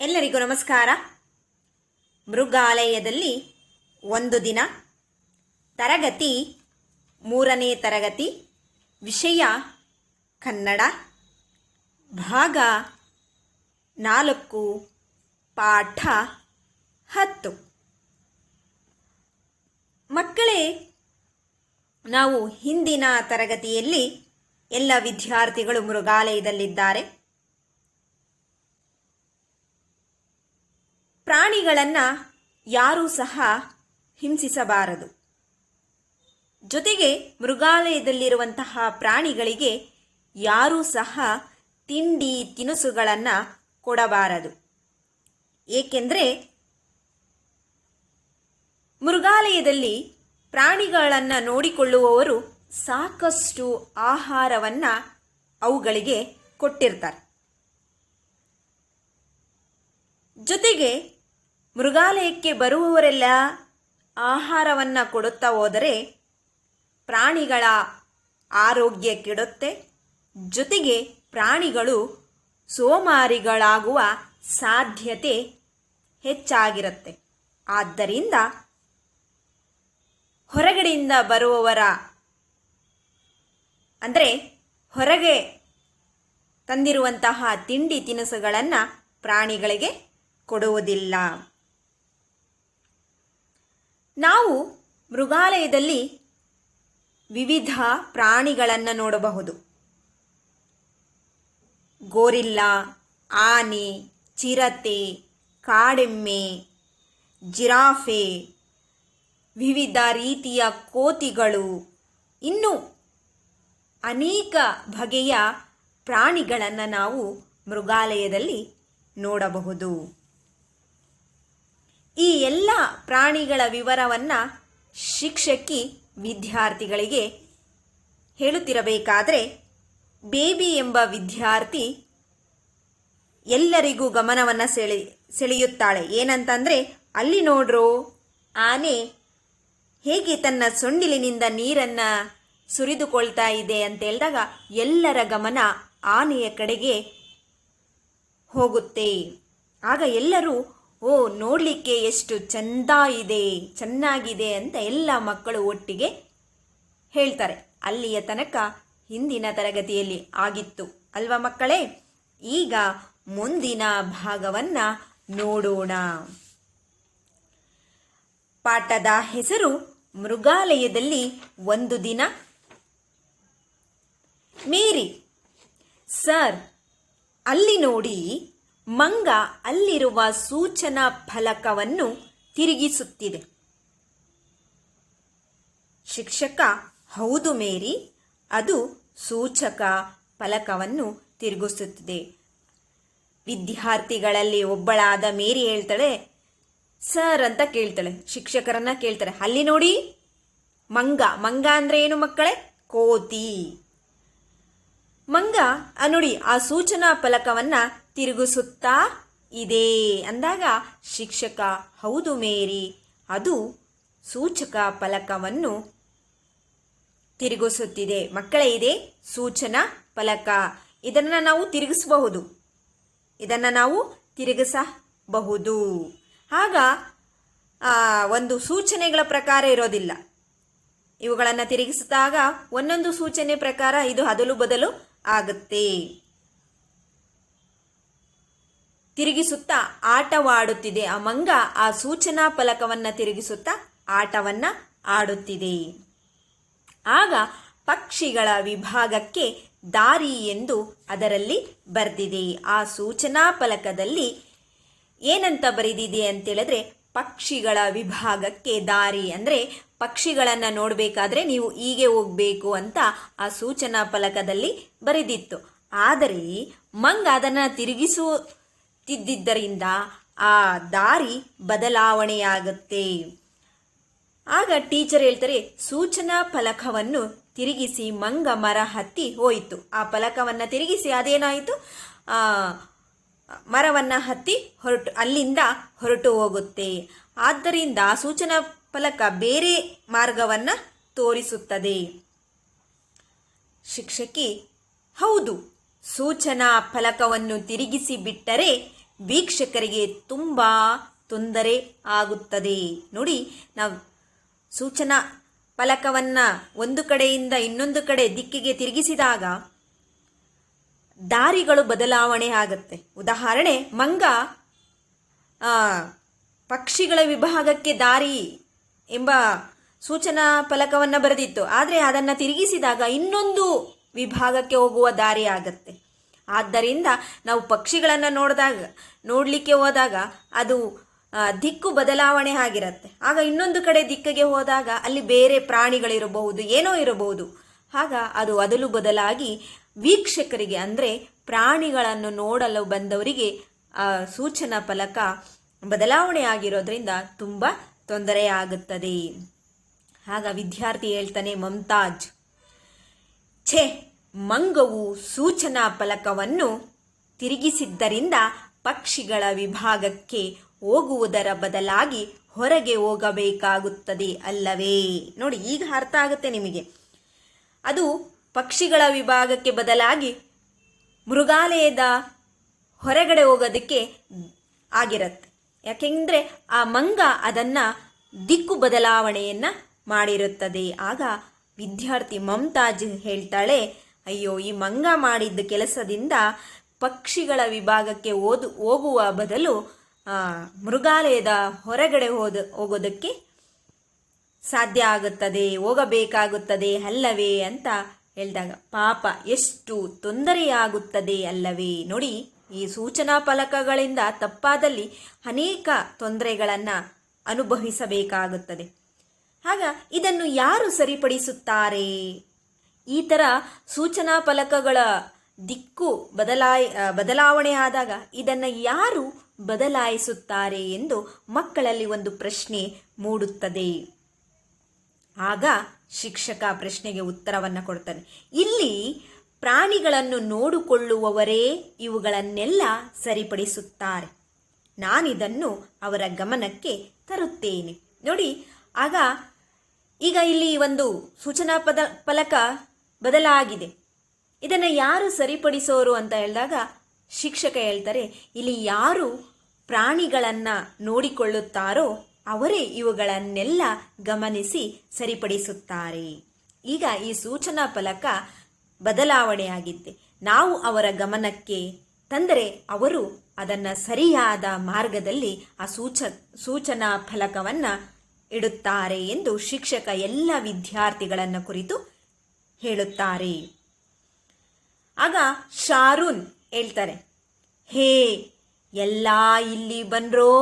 ಎಲ್ಲರಿಗೂ ನಮಸ್ಕಾರ. ಮೃಗಾಲಯದಲ್ಲಿ ಒಂದು ದಿನ, ತರಗತಿ ಮೂರನೇ ತರಗತಿ, ವಿಷಯ ಕನ್ನಡ, ಭಾಗ ನಾಲ್ಕು, ಪಾಠ ಹತ್ತು. ಮಕ್ಕಳೇ, ನಾವು ಹಿಂದಿನ ತರಗತಿಯಲ್ಲಿ ಎಲ್ಲ ವಿದ್ಯಾರ್ಥಿಗಳು ಮೃಗಾಲಯದಲ್ಲಿದ್ದಾರೆ. ಪ್ರಾಣಿಗಳನ್ನು ಯಾರೂ ಸಹ ಹಿಂಸಿಸಬಾರದು. ಜೊತೆಗೆ ಮೃಗಾಲಯದಲ್ಲಿರುವಂತಹ ಪ್ರಾಣಿಗಳಿಗೆ ಯಾರೂ ಸಹ ತಿಂಡಿ ತಿನಿಸುಗಳನ್ನು ಕೊಡಬಾರದು. ಏಕೆಂದರೆ ಮೃಗಾಲಯದಲ್ಲಿ ಪ್ರಾಣಿಗಳನ್ನು ನೋಡಿಕೊಳ್ಳುವವರು ಸಾಕಷ್ಟು ಆಹಾರವನ್ನು ಅವುಗಳಿಗೆ ಕೊಟ್ಟಿರ್ತಾರೆ. ಜೊತೆಗೆ ಮೃಗಾಲಯಕ್ಕೆ ಬರುವವರೆಲ್ಲ ಆಹಾರವನ್ನು ಕೊಡುತ್ತಾ ಹೋದರೆ ಪ್ರಾಣಿಗಳ ಆರೋಗ್ಯ ಕೆಡುತ್ತೆ. ಜೊತೆಗೆ ಪ್ರಾಣಿಗಳು ಸೋಮಾರಿಗಳಾಗುವ ಸಾಧ್ಯತೆ ಹೆಚ್ಚಾಗಿರುತ್ತೆ. ಆದ್ದರಿಂದ ಹೊರಗಡೆಯಿಂದ ಬರುವವರ, ಅಂದರೆ ಹೊರಗೆ ತಂದಿರುವಂತಹ ತಿಂಡಿ ತಿನಿಸುಗಳನ್ನು ಪ್ರಾಣಿಗಳಿಗೆ ಕೊಡುವುದಿಲ್ಲ. ನಾವು ಮೃಗಾಲಯದಲ್ಲಿ ವಿವಿಧ ಪ್ರಾಣಿಗಳನ್ನು ನೋಡಬಹುದು. ಗೋರಿಲ್ಲಾ, ಆನೆ, ಚಿರತೆ, ಕಾಡೆಮ್ಮೆ, ಜಿರಾಫೆ, ವಿವಿಧ ರೀತಿಯ ಕೋತಿಗಳು, ಇನ್ನು ಅನೇಕ ಬಗೆಯ ಪ್ರಾಣಿಗಳನ್ನು ನಾವು ಮೃಗಾಲಯದಲ್ಲಿ ನೋಡಬಹುದು. ಈ ಎಲ್ಲ ಪ್ರಾಣಿಗಳ ವಿವರವನ್ನು ಶಿಕ್ಷಕಿ ವಿದ್ಯಾರ್ಥಿಗಳಿಗೆ ಹೇಳುತ್ತಿರಬೇಕಾದರೆ ಬೇಬಿ ಎಂಬ ವಿದ್ಯಾರ್ಥಿ ಎಲ್ಲರಿಗೂ ಗಮನವನ್ನು ಸೆಳೆ, ಸೆಳೆಯುತ್ತಾಳೆ. ಏನಂತಂದರೆ, ಅಲ್ಲಿ ನೋಡ್ರು, ಆನೆ ಹೇಗೆ ತನ್ನ ಸೊಂಡಿಲಿನಿಂದ ನೀರನ್ನು ಸುರಿದುಕೊಳ್ತಾ ಇದೆ ಅಂತ ಹೇಳಿದಾಗ ಎಲ್ಲರ ಗಮನ ಆನೆಯ ಕಡೆಗೆ ಹೋಗುತ್ತೆ. ಆಗ ಎಲ್ಲರೂ ಓ, ನೋಡಲಿಕ್ಕೆ ಎಷ್ಟು ಚಂದ ಇದೆ ಚೆನ್ನಾಗಿದೆ ಅಂತ ಎಲ್ಲ ಮಕ್ಕಳು ಒಟ್ಟಿಗೆ ಹೇಳ್ತಾರೆ. ಅಲ್ಲಿಯ ತನಕ ಹಿಂದಿನ ತರಗತಿಯಲ್ಲಿ ಆಗಿತ್ತು ಅಲ್ವಾ ಮಕ್ಕಳೇ? ಈಗ ಮುಂದಿನ ಭಾಗವನ್ನು ನೋಡೋಣ. ಪಾಠದ ಹೆಸರು ಮೃಗಾಲಯದಲ್ಲಿ ಒಂದು ದಿನ ಮೇರಿ. ಸರ್, ಅಲ್ಲಿ ನೋಡಿ. ಮಂಗ ಅಲ್ಲಿರುವ ಸೂಚನಾ ಫಲಕವನ್ನು ತಿರುಗಿಸುತ್ತಿದೆ. ಶಿಕ್ಷಕ, ಹೌದು ಮೇರಿ, ಅದು ಸೂಚಕ ಫಲಕವನ್ನು ತಿರುಗಿಸುತ್ತಿದೆ. ವಿದ್ಯಾರ್ಥಿಗಳಲ್ಲಿ ಒಬ್ಬಳಾದ ಮೇರಿ ಹೇಳ್ತಾಳೆ, ಸರ್ ಅಂತ ಕೇಳ್ತಾಳೆ, ಶಿಕ್ಷಕರನ್ನ ಕೇಳ್ತಾರೆ ಅಲ್ಲಿ ನೋಡಿ, ಮಂಗ ಮಂಗ ಅಂದ್ರೆ ಏನು ಮಕ್ಕಳೇ? ಕೋತಿ. ಮಂಗ, ಆ ನೋಡಿ, ಆ ಸೂಚನಾ ಫಲಕವನ್ನ ತಿರುಗಿಸುತ್ತಾ ಇದೆ ಅಂದಾಗ ಶಿಕ್ಷಕ, ಹೌದು ಮೇರಿ, ಅದು ಸೂಚಕ ಫಲಕವನ್ನು ತಿರುಗಿಸುತ್ತಿದೆ. ಮಕ್ಕಳೇ, ಇದೆ ಸೂಚನಾ ಫಲಕ. ಇದನ್ನು ನಾವು ತಿರುಗಿಸಬಹುದು. ಇದನ್ನು ನಾವು ತಿರುಗಿಸಬಹುದು. ಆಗ ಒಂದು ಸೂಚನೆಗಳ ಪ್ರಕಾರ ಇರೋದಿಲ್ಲ. ಇವುಗಳನ್ನು ತಿರುಗಿಸಿದಾಗ ಒಂದೊಂದು ಸೂಚನೆ ಪ್ರಕಾರ ಇದು ಅದಲು ಬದಲು ಆಗುತ್ತೆ. ತಿರುಗಿಸುತ್ತಾ ಆಟವಾಡುತ್ತಿದೆ. ಆ ಮಂಗ ಆ ಸೂಚನಾ ಫಲಕವನ್ನು ತಿರುಗಿಸುತ್ತಾ ಆಟವನ್ನ ಆಡುತ್ತಿದೆ. ಆಗ ಪಕ್ಷಿಗಳ ವಿಭಾಗಕ್ಕೆ ದಾರಿ ಎಂದು ಅದರಲ್ಲಿ ಬರೆದಿದೆ. ಆ ಸೂಚನಾ ಫಲಕದಲ್ಲಿ ಏನಂತ ಬರೆದಿದೆ ಅಂತೇಳಿದ್ರೆ ಪಕ್ಷಿಗಳ ವಿಭಾಗಕ್ಕೆ ದಾರಿ ಅಂದರೆ ಪಕ್ಷಿಗಳನ್ನು ನೋಡಬೇಕಾದ್ರೆ ನೀವು ಹೀಗೆ ಹೋಗಬೇಕು ಅಂತ ಆ ಸೂಚನಾ ಫಲಕದಲ್ಲಿ ಬರೆದಿತ್ತು. ಆದರೆ ಮಂಗ ಅದನ್ನು ತಿರುಗಿಸುತ್ತಿದ್ದರಿಂದ ಆ ದಾರಿ ಬದಲಾವಣೆಯಾಗುತ್ತೆ. ಆಗ ಟೀಚರ್ ಹೇಳ್ತಾರೆ ಸೂಚನಾ ಫಲಕವನ್ನು ತಿರುಗಿಸಿ ಮಂಗ ಮರ ಹತ್ತಿ ಹೋಯಿತು. ಆ ಫಲಕವನ್ನು ತಿರುಗಿಸಿ ಅದೇನಾಯಿತು? ಆ, ಮರವನ್ನು ಹತ್ತಿ ಹೊರಟು ಅಲ್ಲಿಂದ ಹೊರಟು ಹೋಗುತ್ತೆ. ಆದ್ದರಿಂದ ಸೂಚನಾ ಫಲಕ ಬೇರೆ ಮಾರ್ಗವನ್ನು ತೋರಿಸುತ್ತದೆ. ಶಿಕ್ಷಕಿ ಹೌದು ಸೂಚನಾ ಫಲಕವನ್ನು ತಿರುಗಿಸಿ ಬಿಟ್ಟರೆ ವೀಕ್ಷಕರಿಗೆ ತುಂಬ ತೊಂದರೆ ಆಗುತ್ತದೆ. ನೋಡಿ, ನಾವು ಸೂಚನಾ ಫಲಕವನ್ನು ಒಂದು ಕಡೆಯಿಂದ ಇನ್ನೊಂದು ಕಡೆ ದಿಕ್ಕಿಗೆ ತಿರುಗಿಸಿದಾಗ ದಾರಿಗಳು ಬದಲಾವಣೆ ಆಗುತ್ತೆ. ಉದಾಹರಣೆ, ಮಂಗ ಪಕ್ಷಿಗಳ ವಿಭಾಗಕ್ಕೆ ದಾರಿ ಎಂಬ ಸೂಚನಾ ಫಲಕವನ್ನು ಬರೆದಿತ್ತು. ಆದರೆ ಅದನ್ನು ತಿರುಗಿಸಿದಾಗ ಇನ್ನೊಂದು ವಿಭಾಗಕ್ಕೆ ಹೋಗುವ ದಾರಿ ಆಗತ್ತೆ. ಆದ್ದರಿಂದ ನಾವು ಪಕ್ಷಿಗಳನ್ನು ನೋಡಿದಾಗ, ನೋಡಲಿಕ್ಕೆ ಹೋದಾಗ ಅದು ದಿಕ್ಕು ಬದಲಾವಣೆ ಆಗಿರುತ್ತೆ. ಆಗ ಇನ್ನೊಂದು ಕಡೆ ದಿಕ್ಕಿಗೆ ಹೋದಾಗ ಅಲ್ಲಿ ಬೇರೆ ಪ್ರಾಣಿಗಳಿರಬಹುದು, ಏನೋ ಇರಬಹುದು. ಆಗ ಅದು ಅದಲು ಬದಲಾಗಿ ವೀಕ್ಷಕರಿಗೆ ಅಂದರೆ ಪ್ರಾಣಿಗಳನ್ನು ನೋಡಲು ಬಂದವರಿಗೆ ಸೂಚನಾ ಫಲಕ ಬದಲಾವಣೆ ಆಗಿರೋದ್ರಿಂದ ತುಂಬ ತೊಂದರೆ ಆಗುತ್ತದೆ. ಆಗ ವಿದ್ಯಾರ್ಥಿ ಹೇಳ್ತಾನೆ, ಮಮತಾಜ್. ಛೆ ಮಂಗವು ಸೂಚನಾ ಫಲಕವನ್ನು ತಿರುಗಿಸಿದ್ದರಿಂದ ಪಕ್ಷಿಗಳ ವಿಭಾಗಕ್ಕೆ ಹೋಗುವುದರ ಬದಲಾಗಿ ಹೊರಗೆ ಹೋಗಬೇಕಾಗುತ್ತದೆ ಅಲ್ಲವೇ? ನೋಡಿ, ಈಗ ಅರ್ಥ ಆಗುತ್ತೆ ನಿಮಗೆ. ಅದು ಪಕ್ಷಿಗಳ ವಿಭಾಗಕ್ಕೆ ಬದಲಾಗಿ ಮೃಗಾಲಯದ ಹೊರಗಡೆ ಹೋಗೋದಕ್ಕೆ ಆಗಿರುತ್ತೆ. ಯಾಕೆಂದರೆ ಆ ಮಂಗ ಅದನ್ನು ದಿಕ್ಕು ಬದಲಾವಣೆಯನ್ನು ಮಾಡಿರುತ್ತದೆ. ಆಗ ವಿದ್ಯಾರ್ಥಿ ಮಮತಾಜ್ ಹೇಳ್ತಾಳೆ ಅಯ್ಯೋ, ಈ ಮಂಗ ಮಾಡಿದ್ದ ಕೆಲಸದಿಂದ ಪಕ್ಷಿಗಳ ವಿಭಾಗಕ್ಕೆ ಓದು, ಹೋಗುವ ಬದಲು ಮೃಗಾಲಯದ ಹೊರಗಡೆ ಹೋದ, ಹೋಗೋದಕ್ಕೆ ಸಾಧ್ಯ ಆಗುತ್ತದೆ, ಹೋಗಬೇಕಾಗುತ್ತದೆ ಅಲ್ಲವೇ ಅಂತ ಹೇಳಿದಾಗ, ಪಾಪ, ಎಷ್ಟು ತೊಂದರೆಯಾಗುತ್ತದೆ ಅಲ್ಲವೇ ನೋಡಿ, ಈ ಸೂಚನಾ ಫಲಕಗಳಿಂದ ತಪ್ಪಾದಲ್ಲಿ ಅನೇಕ ತೊಂದರೆಗಳನ್ನು ಅನುಭವಿಸಬೇಕಾಗುತ್ತದೆ. ಆಗ ಇದನ್ನು ಯಾರು ಸರಿಪಡಿಸುತ್ತಾರೆ? ಈ ಥರ ಸೂಚನಾ ಫಲಕಗಳ ದಿಕ್ಕು ಬದಲಾಯ ಬದಲಾವಣೆ ಆದಾಗ ಇದನ್ನು ಯಾರು ಬದಲಾಯಿಸುತ್ತಾರೆ ಎಂದು ಮಕ್ಕಳಲ್ಲಿ ಒಂದು ಪ್ರಶ್ನೆ ಮೂಡುತ್ತದೆ. ಆಗ ಶಿಕ್ಷಕ ಪ್ರಶ್ನೆಗೆ ಉತ್ತರವನ್ನು ಕೊಡ್ತಾನೆ. ಇಲ್ಲಿ ಪ್ರಾಣಿಗಳನ್ನು ನೋಡಿಕೊಳ್ಳುವವರೇ ಇವುಗಳನ್ನೆಲ್ಲ ಸರಿಪಡಿಸುತ್ತಾರೆ. ನಾನಿದನ್ನು ಅವರ ಗಮನಕ್ಕೆ ತರುತ್ತೇನೆ. ನೋಡಿ, ಆಗ ಈಗ ಇಲ್ಲಿ ಒಂದು ಸೂಚನಾ ಪದ, ಫಲಕ ಬದಲಾಗಿದೆ. ಇದನ್ನು ಯಾರು ಸರಿಪಡಿಸೋರು ಅಂತ ಹೇಳಿದಾಗ ಶಿಕ್ಷಕ ಹೇಳ್ತಾರೆ, ಇಲ್ಲಿ ಯಾರು ಪ್ರಾಣಿಗಳನ್ನು ನೋಡಿಕೊಳ್ಳುತ್ತಾರೋ ಅವರೇ ಇವುಗಳನ್ನೆಲ್ಲ ಗಮನಿಸಿ ಸರಿಪಡಿಸುತ್ತಾರೆ. ಈಗ ಈ ಸೂಚನಾ ಫಲಕ ಬದಲಾವಣೆಯಾಗಿದೆ ನಾವು ಅವರ ಗಮನಕ್ಕೆ ತಂದರೆ ಅವರು ಅದನ್ನು ಸರಿಯಾದ ಮಾರ್ಗದಲ್ಲಿ ಆ ಸೂಚ, ಸೂಚನಾ ಫಲಕವನ್ನು ಇಡುತ್ತಾರೆ ಎಂದು ಶಿಕ್ಷಕ ಎಲ್ಲ ವಿದ್ಯಾರ್ಥಿಗಳನ್ನು ಕುರಿತು ಹೇಳುತ್ತಾರೆ. ಆಗ ಶಾರೂನ್ ಹೇಳ್ತಾರೆ, ಹೇ, ಎಲ್ಲ ಇಲ್ಲಿ ಬಂದ್ರೋ,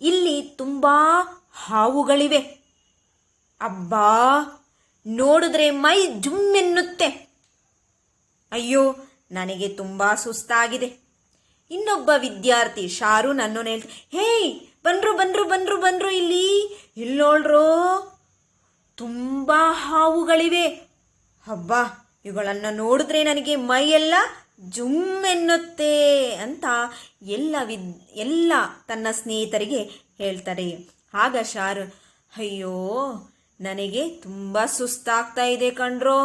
ಇಲ್ಲಿ ತುಂಬ ಹಾವುಗಳಿವೆ. ಅಬ್ಬಾ, ನೋಡಿದ್ರೆ ಮೈ ಜುಮ್ಮೆನ್ನುತ್ತೆ. ಅಯ್ಯೋ, ನನಗೆ ತುಂಬ ಸುಸ್ತಾಗಿದೆ. ಇನ್ನೊಬ್ಬ ವಿದ್ಯಾರ್ಥಿ ಶಾರು ಅನ್ನೋನು ಹೇಳ್ತ ಹೇಯ್ ಬಂದ್ರು ಬಂದ್ರು ಬಂದ್ರು ಬಂದ್ರು ಇಲ್ಲಿ ಇಲ್ಲಿ ನೋಡ್ರೋ, ತುಂಬ ಹಾವುಗಳಿವೆ. ಹಬ್ಬ, ಇವುಗಳನ್ನು ನೋಡಿದ್ರೆ ನನಗೆ ಮೈಯೆಲ್ಲ ಜುಮ್ ಎನ್ನುತ್ತೆ ಅಂತ ಎಲ್ಲ ವಿದ್, ಎಲ್ಲ ತನ್ನ ಸ್ನೇಹಿತರಿಗೆ ಹೇಳ್ತಾರೆ. ಆಗ ಶಾರು, ಅಯ್ಯೋ, ನನಗೆ ತುಂಬ ಸುಸ್ತಾಗ್ತಾ ಇದೆ ಕಣ್ರೋ.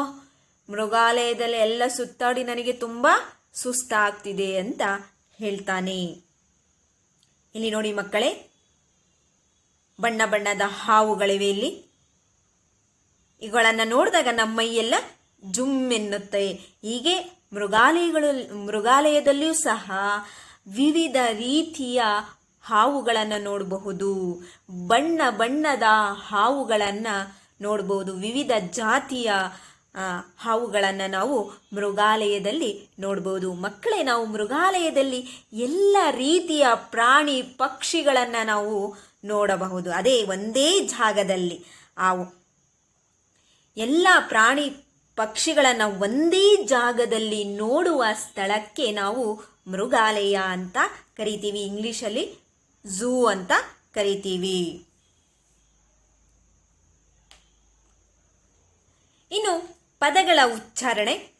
ಮೃಗಾಲಯದಲ್ಲಿ ಎಲ್ಲ ಸುತ್ತಾಡಿ ನನಗೆ ತುಂಬ ಸುಸ್ತಾಗ್ತಿದೆ ಅಂತ ಹೇಳ್ತಾನೆ. ಇಲ್ಲಿ ನೋಡಿ ಮಕ್ಕಳೇ, ಬಣ್ಣ ಬಣ್ಣದ ಹಾವುಗಳಿವೆ ಇಲ್ಲಿ. ಇವುಗಳನ್ನು ನೋಡಿದಾಗ ನಮ್ಮ ಮೈಯೆಲ್ಲ ಜುಮ್ ಎನ್ನುತ್ತೆ. ಹೀಗೆ ಮೃಗಾಲಯಗಳು, ಮೃಗಾಲಯದಲ್ಲಿಯೂ ಸಹ ವಿವಿಧ ರೀತಿಯ ಹಾವುಗಳನ್ನು ನೋಡಬಹುದು. ಬಣ್ಣ ಬಣ್ಣದ ಹಾವುಗಳನ್ನು ನೋಡಬಹುದು. ವಿವಿಧ ಜಾತಿಯ ಹಾವುಗಳನ್ನು ನಾವು ಮೃಗಾಲಯದಲ್ಲಿ ನೋಡ್ಬೋದು ಮಕ್ಕಳೇ, ನಾವು ಮೃಗಾಲಯದಲ್ಲಿ ಎಲ್ಲ ರೀತಿಯ ಪ್ರಾಣಿ ಪಕ್ಷಿಗಳನ್ನು ನಾವು ನೋಡಬಹುದು. ಅದೇ ಒಂದೇ ಜಾಗದಲ್ಲಿ. ಆ ಎಲ್ಲ ಪ್ರಾಣಿ ಪಕ್ಷಿಗಳನ್ನು ಒಂದೇ ಜಾಗದಲ್ಲಿ ನೋಡುವ ಸ್ಥಳಕ್ಕೆ ನಾವು ಮೃಗಾಲಯ ಅಂತ ಕರಿತೀವಿ. ಇಂಗ್ಲಿಷಲ್ಲಿ ಝೂ ಅಂತ ಕರಿತೀವಿ. ಇನ್ನು ಪದಗಳ ಉಚ್ಚಾರಣೆ.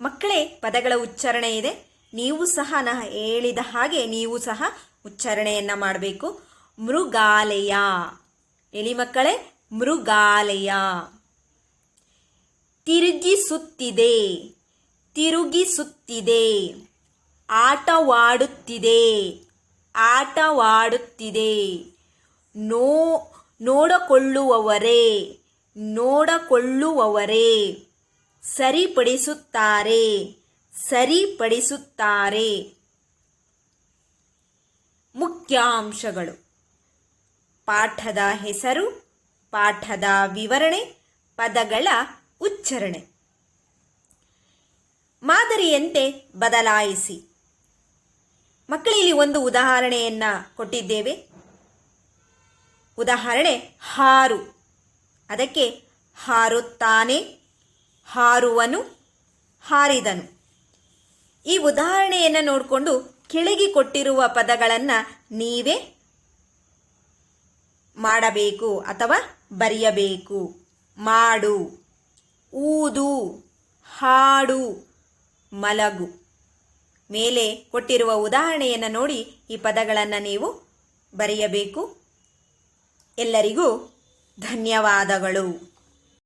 ಮಕ್ಕಳೇ, ಪದಗಳ ಉಚ್ಚಾರಣೆ ಇದೆ. ನೀವು ಸಹ ನಾ ಹೇಳಿದ ಹಾಗೆ ನೀವು ಸಹ ಉಚ್ಚಾರಣೆಯನ್ನು ಮಾಡಬೇಕು. ಮೃಗಾಲಯ. ಎಲಿ ಮಕ್ಕಳೇ, ಮೃಗಾಲಯ. ತಿರುಗಿಸುತ್ತಿದೆ ತಿರುಗಿಸುತ್ತಿದೆ. ಆಟವಾಡುತ್ತಿದೆ ಆಟವಾಡುತ್ತಿದೆ. ನೋ, ನೋಡಕೊಳ್ಳುವವರೇ ನೋಡಕೊಳ್ಳುವವರೇ. ಸರಿಪಡಿಸುತ್ತಾರೆ ಸರಿಪಡಿಸುತ್ತಾರೆ. ಮುಖ್ಯಾಂಶಗಳು. ಪಾಠದ ಹೆಸರು, ಪಾಠದ ವಿವರಣೆ, ಪದಗಳ ಉಚ್ಚಾರಣೆ ಮಾದರಿಯಂತೆ ಬದಲಾಯಿಸಿ. ಮಕ್ಕಳಿಲ್ಲಿ ಒಂದು ಉದಾಹರಣೆಯನ್ನ ಕೊಟ್ಟಿದ್ದೇವೆ. ಉದಾಹರಣೆ ಹಾರು. ಅದಕ್ಕೆ ಹಾರುತ್ತಾನೆ, ಹಾರುವನು, ಹಾರಿದನು. ಈ ಉದಾಹರಣೆಯನ್ನು ನೋಡಿಕೊಂಡು ಕೆಳಗೆ ಕೊಟ್ಟಿರುವ ಪದಗಳನ್ನು ನೀವೇ ಮಾಡಬೇಕು ಅಥವಾ ಬರೆಯಬೇಕು. ಮಾಡು. ಊದು ಹಾಡು ಮಲಗು. ಮೇಲೆ ಕೊಟ್ಟಿರುವ ಉದಾಹರಣೆಯನ್ನು ನೋಡಿ ಈ ಪದಗಳನ್ನು ನೀವು ಬರೆಯಬೇಕು. ಎಲ್ಲರಿಗೂ ಧನ್ಯವಾದಗಳು.